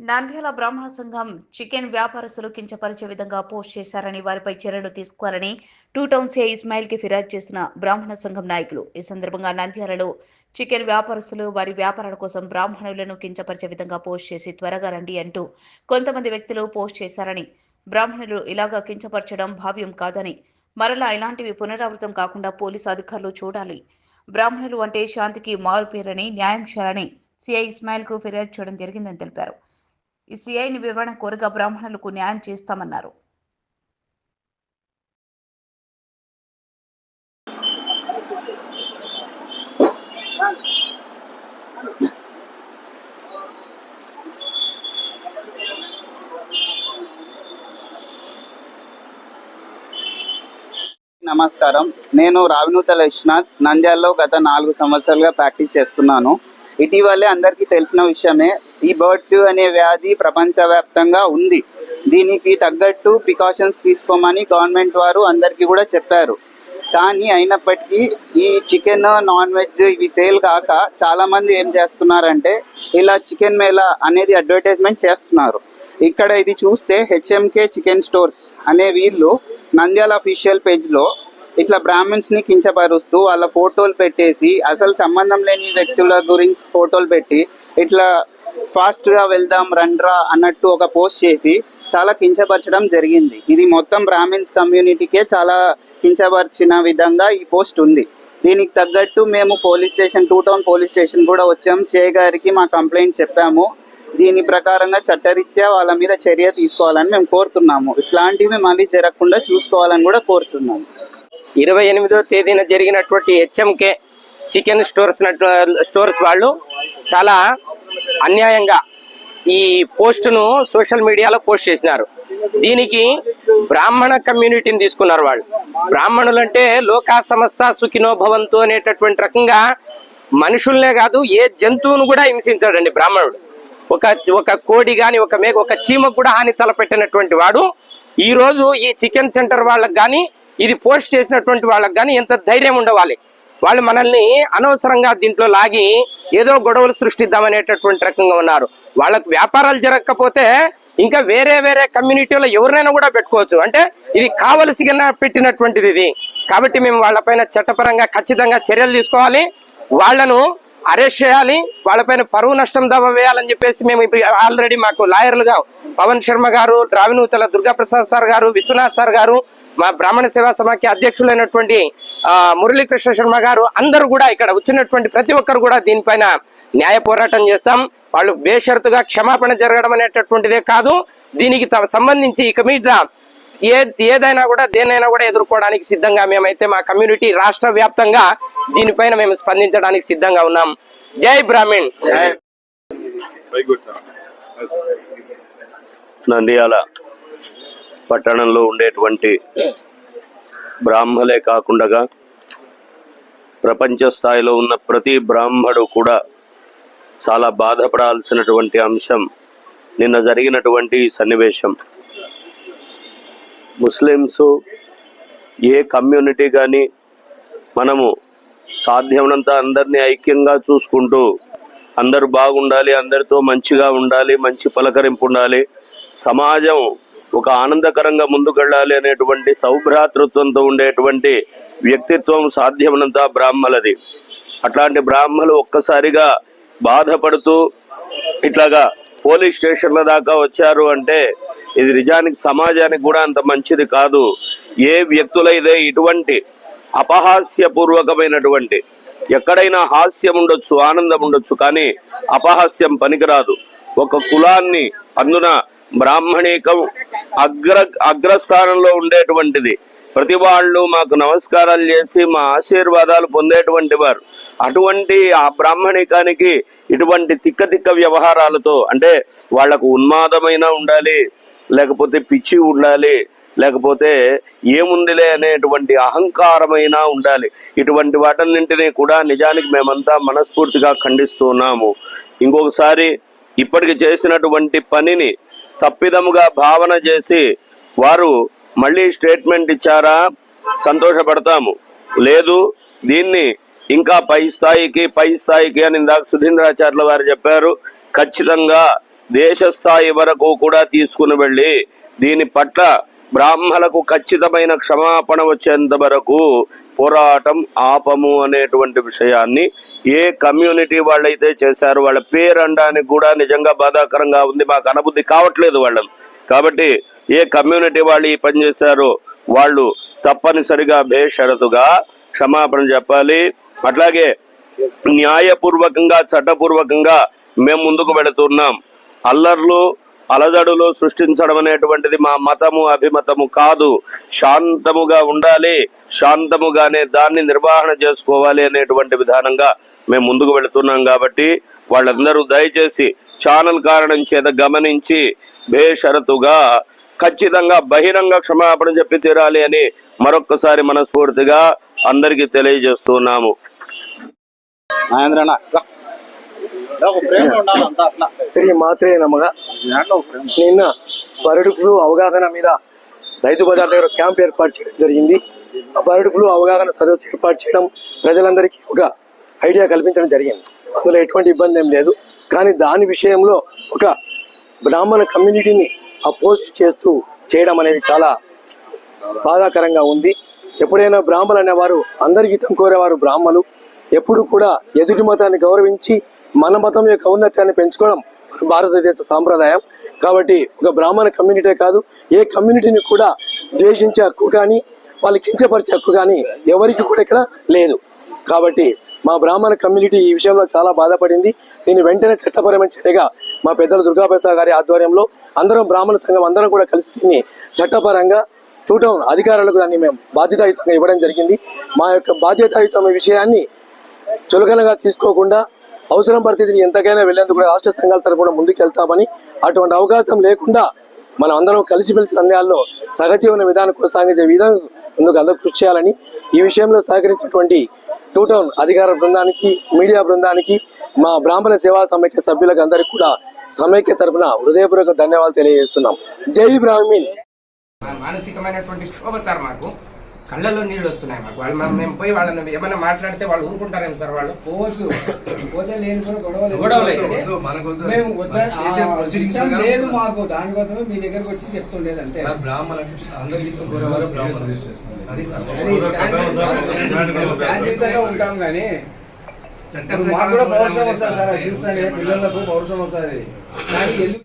నంద్యాల బ్రాహ్మణ సంఘం చికెన్ వ్యాపారస్తులు కించపరిచే విధంగా పోస్ట్ చేశారని వారిపై చర్యలు తీసుకోవాలని టూ టౌన్ సిఐ ఇస్మాయిల్కి ఫిర్యాదు చేసిన బ్రాహ్మణ సంఘం నాయకులు. ఈ సందర్భంగా నంద్యాలలో చికెన్ వ్యాపారస్తులు వారి వ్యాపారాల కోసం బ్రాహ్మణులను కించపరిచే విధంగా పోస్ట్ చేసి త్వరగా రండి అంటూ కొంతమంది వ్యక్తులు పోస్ట్ చేశారని బ్రాహ్మణులు ఇలాగా కించపరచడం భావ్యం కాదని మరలా ఇలాంటివి పునరావృతం కాకుండా పోలీసు అధికారులు చూడాలి. బ్రాహ్మణులు అంటే శాంతికి మారుపేరని న్యాయం చేయాలని సిఐ ఇస్మాయిల్కు ఫిర్యాదు చేయడం జరిగిందని తెలిపారు. ఈ సిఐని వివరణ కోరగా బ్రాహ్మణులకు న్యాయం చేస్తామన్నారు. నమస్కారం. నేను రావినూత విశ్వనాథ్. నంద్యాలలో గత నాలుగు సంవత్సరాలుగా ప్రాక్టీస్ చేస్తున్నాను. ఇటీవలే అందరికీ తెలిసిన విషయమే ఈ బర్డ్ ఫ్లూ అనే వ్యాధి ప్రపంచవ్యాప్తంగా ఉంది. దీనికి తగ్గట్టు ప్రికాషన్స్ తీసుకోమని గవర్నమెంట్ వారు అందరికీ కూడా చెప్పారు. కానీ అయినప్పటికీ ఈ చికెన్ నాన్ వెజ్ ఇవి సేల్ కాక చాలామంది ఏం చేస్తున్నారంటే ఇలా చికెన్ మేళా అనేది అడ్వర్టైజ్మెంట్ చేస్తున్నారు. ఇక్కడ ఇది చూస్తే హెచ్ఎంకే చికెన్ స్టోర్స్ అనే వీళ్ళు నంద్యాల అఫీషియల్ పేజ్లో ఇట్లా బ్రాహ్మిన్స్ని కించపరుస్తూ వాళ్ళ ఫోటోలు పెట్టేసి అసలు సంబంధం లేని వ్యక్తుల గురించి ఫోటోలు పెట్టి ఇట్లా ఫాస్ట్గా వెళ్దాం రండ్రా అన్నట్టు ఒక పోస్ట్ చేసి చాలా కించపరచడం జరిగింది. ఇది మొత్తం బ్రాహ్మిన్స్ కమ్యూనిటీకే చాలా కించపరిచిన విధంగా ఈ పోస్ట్ ఉంది. దీనికి తగ్గట్టు మేము police station two town police station కూడా వచ్చాం. సే గారికి మా కంప్లైంట్ చెప్పాము. దీని ప్రకారంగా చట్టరీత్యా వాళ్ళ మీద చర్య తీసుకోవాలని మేము కోరుతున్నాము. ఇట్లాంటివి మళ్ళీ జరగకుండా చూసుకోవాలని కూడా కోరుతున్నాము. ఇరవై ఎనిమిదో తేదీన జరిగినటువంటి హెచ్ఎంకే చికెన్ స్టోర్స్ స్టోర్స్ వాళ్ళు చాలా అన్యాయంగా ఈ పోస్టును సోషల్ మీడియాలో పోస్ట్ చేసినారు. దీనికి బ్రాహ్మణ కమ్యూనిటీని తీసుకున్నారు వాళ్ళు. బ్రాహ్మణులు అంటే లోకా సమస్త సుఖినో భవంతు అనేటటువంటి రకంగా మనుషుల్నే కాదు ఏ జంతువును కూడా హింసించాడండి బ్రాహ్మణుడు. ఒక ఒక కోడి కానీ ఒక మేక ఒక చీమకు కూడా హాని తలపెట్టినటువంటి వాడు. ఈరోజు ఈ చికెన్ సెంటర్ వాళ్ళకి కానీ ఇది పోస్ట్ చేసినటువంటి వాళ్ళకి కానీ ఎంత ధైర్యం ఉండవాలి. వాళ్ళు మనల్ని అనవసరంగా దీంట్లో లాగి ఏదో గొడవలు సృష్టిద్దామనేటటువంటి రకంగా ఉన్నారు. వాళ్ళకు వ్యాపారాలు జరగకపోతే ఇంకా వేరే వేరే కమ్యూనిటీలో ఎవరినైనా కూడా పెట్టుకోవచ్చు. అంటే ఇది కావలసిగా పెట్టినటువంటిది ఇది. కాబట్టి మేము వాళ్ళపైన చట్టపరంగా ఖచ్చితంగా చర్యలు తీసుకోవాలి. వాళ్ళను అరెస్ట్ చేయాలి. వాళ్ళపైన పరువు నష్టం దావా వేయాలని చెప్పేసి మేము ఇప్పుడు ఆల్రెడీ మాకు లాయర్లుగా పవన్ శర్మ గారు రావినూతల దుర్గాప్రసాద్ సార్ గారు విశ్వనాథ్ సార్ గారు మా బ్రాహ్మణ సేవా సమాఖ్య అధ్యక్షులైనటువంటి ఆ, మురళీకృష్ణ శర్మ గారు అందరూ కూడా ఇక్కడ వచ్చినటువంటి ప్రతి ఒక్కరు కూడా దీనిపైన న్యాయ పోరాటం చేస్తాం. వాళ్ళు బేషరతుగా క్షమాపణ జరగడం అనేటటువంటిదే కాదు. దీనికి సంబంధించి ఇక మీద ఏ ఏదైనా కూడా దేనైనా కూడా ఎదుర్కోవడానికి సిద్ధంగా మేమైతే మా కమ్యూనిటీ రాష్ట్ర వ్యాప్తంగా దీనిపైన మేము స్పందించడానికి సిద్ధంగా ఉన్నాం. జై బ్రాహ్మణ్. నంద్యాల. పట్టణంలో ఉండేటువంటి బ్రాహ్మలే కాకుండా ప్రపంచ స్థాయిలో ఉన్న ప్రతి బ్రాహ్మడు కూడా చాలా బాధపడాల్సినటువంటి అంశం నిన్న జరిగినటువంటి సన్నివేశం. ముస్లిమ్స్ ఏ కమ్యూనిటీ కానీ మనము సాధ్యమైనంత అందరినీ ఐక్యంగా చూసుకుంటూ అందరూ బాగుండాలి అందరితో మంచిగా ఉండాలి మంచి పలకరింపు ఉండాలి సమాజం ఒక ఆనందకరంగా ముందుకెళ్ళాలి అనేటువంటి సౌభ్రాతృత్వంతో ఉండేటువంటి వ్యక్తిత్వం సాధ్యమైనంత బ్రాహ్మలది. అట్లాంటి బ్రాహ్మలు ఒక్కసారిగా బాధపడుతూ ఇట్లాగా పోలీస్ స్టేషన్ల దాకా వచ్చారు అంటే ఇది నిజానికి సమాజానికి కూడా అంత మంచిది కాదు. ఏ వ్యక్తులైతే ఇటువంటి అపహాస్యపూర్వకమైనటువంటి ఎక్కడైనా హాస్యం ఉండొచ్చు ఆనందం ఉండొచ్చు కానీ అపహాస్యం పనికిరాదు. ఒక కులాన్ని అందున బ్రాహ్మణీకం అగ్ర అగ్రస్థానంలో ఉండేటువంటిది. ప్రతి వాళ్ళు మాకు నమస్కారాలు చేసి మా ఆశీర్వాదాలు పొందేటువంటి వారు. అటువంటి ఆ బ్రాహ్మణికానికి ఇటువంటి తిక్క తిక్క వ్యవహారాలతో అంటే వాళ్ళకు ఉన్మాదమైన ఉండాలి లేకపోతే పిచ్చి ఉండాలి లేకపోతే ఏముందిలే అనేటువంటి అహంకారమైన ఉండాలి. ఇటువంటి వాటన్నింటినీ కూడా నిజానికి మేమంతా మనస్ఫూర్తిగా ఖండిస్తున్నాము ఇంకొకసారి ఇప్పటికి చేసినటువంటి పనిని తప్పిదముగా భావన చేసి వారు మళ్ళీ స్టేట్మెంట్ ఇచ్చారా? సంతోషపడతాము. లేదు దీన్ని ఇంకా పై స్థాయికి పై స్థాయికి అని ఇందాక సుధీంద్రాచార్యుల వారు చెప్పారు. ఖచ్చితంగా దేశ స్థాయి వరకు కూడా తీసుకుని వెళ్ళి దీని పట్ల బ్రాహ్మణులకు ఖచ్చితమైన క్షమాపణ వచ్చేంత వరకు పోరాటం ఆపము అనేటువంటి విషయాన్ని ఏ కమ్యూనిటీ వాళ్ళైతే చేశారో వాళ్ళ పేరు అనడానికి కూడా నిజంగా బాధాకరంగా ఉంది. మాకు అనుబుద్ధి కావట్లేదు వాళ్ళని కాబట్టి ఏ కమ్యూనిటీ వాళ్ళు ఈ పని చేశారో వాళ్ళు తప్పనిసరిగా బేషరతుగా క్షమాపణ చెప్పాలి. అట్లాగే న్యాయపూర్వకంగా చట్టపూర్వకంగా మేము ముందుకు వెళుతున్నాం. అల్లర్లు అలజడులు సృష్టించడం అనేటువంటిది మా మతము అభిమతము కాదు. శాంతముగా ఉండాలి. శాంతముగానే దాన్ని నిర్వహణ చేసుకోవాలి అనేటువంటి విధానంగా మేము ముందుకు వెళుతున్నాం కాబట్టి వాళ్ళందరూ దయచేసి ఛానల్ కారణం చేత గమనించి బేషరతుగా ఖచ్చితంగా బహిరంగ క్షమాపణ చెప్పి తీరాలి అని మరొక్కసారి మనస్ఫూర్తిగా అందరికీ తెలియజేస్తున్నాము. శ్రీ మాత్రే నిన్న బర్డ్ ఫ్లూ అవగాహన మీద రైతు బజార్ దగ్గర క్యాంప్ ఏర్పాటు చేయడం జరిగింది. బర్డ్ ఫ్లూ అవగాహన సదస్సు ఏర్పాటు చేయడం ప్రజలందరికీ ఒక ఐడియా కల్పించడం జరిగింది. అందులో ఎటువంటి ఇబ్బంది ఏం లేదు. కానీ దాని విషయంలో ఒక బ్రాహ్మణ కమ్యూనిటీని అపోజ్ చేస్తూ చేయడం అనేది చాలా బాధాకరంగా ఉంది. ఎప్పుడైనా బ్రాహ్మణులు అనేవారు అందరి హితం కోరేవారు బ్రాహ్మలు. ఎప్పుడు కూడా ఎదుటి మతాన్ని గౌరవించి మన మతం యొక్క ఔన్నత్యాన్ని పెంచుకోవడం మన భారతదేశ సాంప్రదాయం. కాబట్టి ఒక బ్రాహ్మణ కమ్యూనిటీ కాదు ఏ కమ్యూనిటీని కూడా ద్వేషించే హక్కు కానీ వాళ్ళు కించపరిచే హక్కు కానీ ఎవరికి కూడా ఇక్కడ లేదు. కాబట్టి మా బ్రాహ్మణ కమ్యూనిటీ ఈ విషయంలో చాలా బాధపడింది. దీన్ని వెంటనే చట్టపరమైన చర్యగా మా పెద్దలు దుర్గాప్రసాద్ గారి ఆధ్వర్యంలో అందరం బ్రాహ్మణ సంఘం అందరం కూడా కలిసి దీన్ని చట్టపరంగా టూ టౌన్ అధికారులకు దాన్ని మేము బాధ్యతాయుతంగా ఇవ్వడం జరిగింది. మా యొక్క బాధ్యతాయుతమైన విషయాన్ని చులకనగా తీసుకోకుండా అవసరం పడితే దీన్ని ఎంతకైనా వెళ్ళేందుకు కూడా రాష్ట్ర సంఘాల తరపున ముందుకెళ్తామని అటువంటి అవకాశం లేకుండా మనం అందరం కలిసిమెలిసి నిర్ణయాల్లో సహజీవన విధానం కొనసాగించే విధంగా ముందుకు అందరూ కృషి చేయాలని ఈ విషయంలో సహకరించినటువంటి టూ టౌన్ అధికార బృందానికి మీడియా బృందానికి మా బ్రాహ్మణ సేవా సమైక్య సభ్యులకు అందరికీ కూడా సమైక్య తరఫున హృదయపూర్వక ధన్యవాదాలు తెలియజేస్తున్నాం. జై బ్రాహ్మీన్ మానసికమైనటువంటి క్షోభ సార్ మాకు. కళ్ళలో నీళ్ళు వస్తున్నాయి మాకు. వాళ్ళు మనం- మేము పోయి వాళ్ళని ఏమైనా మాట్లాడితే వాళ్ళు ఊరుకుంటారేమో సార్ వాళ్ళు. పోవచ్చు. పోతే లేని లేదు ఉంటుంది. మాకు. దానికోసమే మీ దగ్గరకు వచ్చి చెప్తుండేది అంతే. సార్ బ్రాహ్మణ అందరికీ కోరేవారు బ్రాహ్మణ అది సార్. అది శాంతి- శాంతియుతంగా ఉంటాం కానీ మాకు కూడా పౌరుషం వస్తుంది సార్. అది చూస్తానే పిల్లలకు పౌరుషం వస్తుంది. కానీ ఎందుకు